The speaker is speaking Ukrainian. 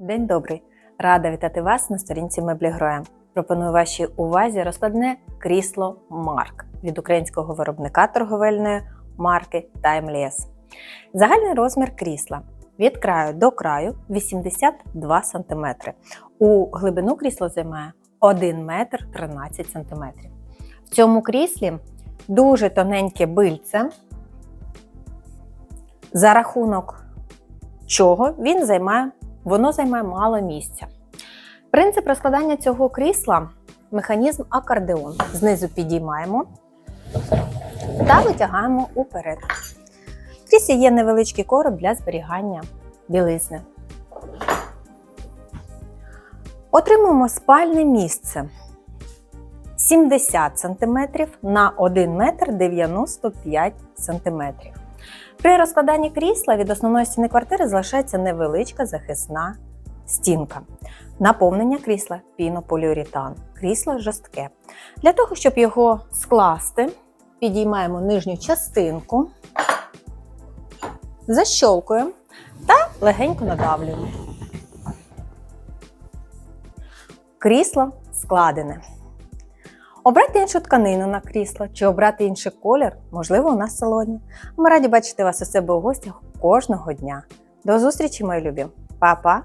День добрий! Рада вітати вас на сторінці Меблі Гроя. Пропоную вашій увазі розкладне крісло Марк від українського виробника торговельної марки Timeless. Загальний розмір крісла від краю до краю 82 см. У глибину крісло займає 1 метр 13 см. В цьому кріслі дуже тоненьке бильце, за рахунок чого він займає, воно займає мало місця. Принцип розкладання цього крісла механізм акордеон. Знизу підіймаємо та витягаємо уперед. В кріслі є невеличкий короб для зберігання білизни. Отримуємо спальне місце 70 см на 1 метр 95 см. При розкладанні крісла від основної стіни квартири залишається невеличка захисна стінка. Наповнення крісла пінополіуретан. Крісло жорстке. Для того, щоб його скласти, підіймаємо нижню частинку, защолкуємо та легенько надавлюємо. Крісло складене. Обрати іншу тканину на крісло чи обрати інший колір, можливо, у нас в салоні. Ми раді бачити вас у себе у гостях кожного дня. До зустрічі, мої любі! Па-па!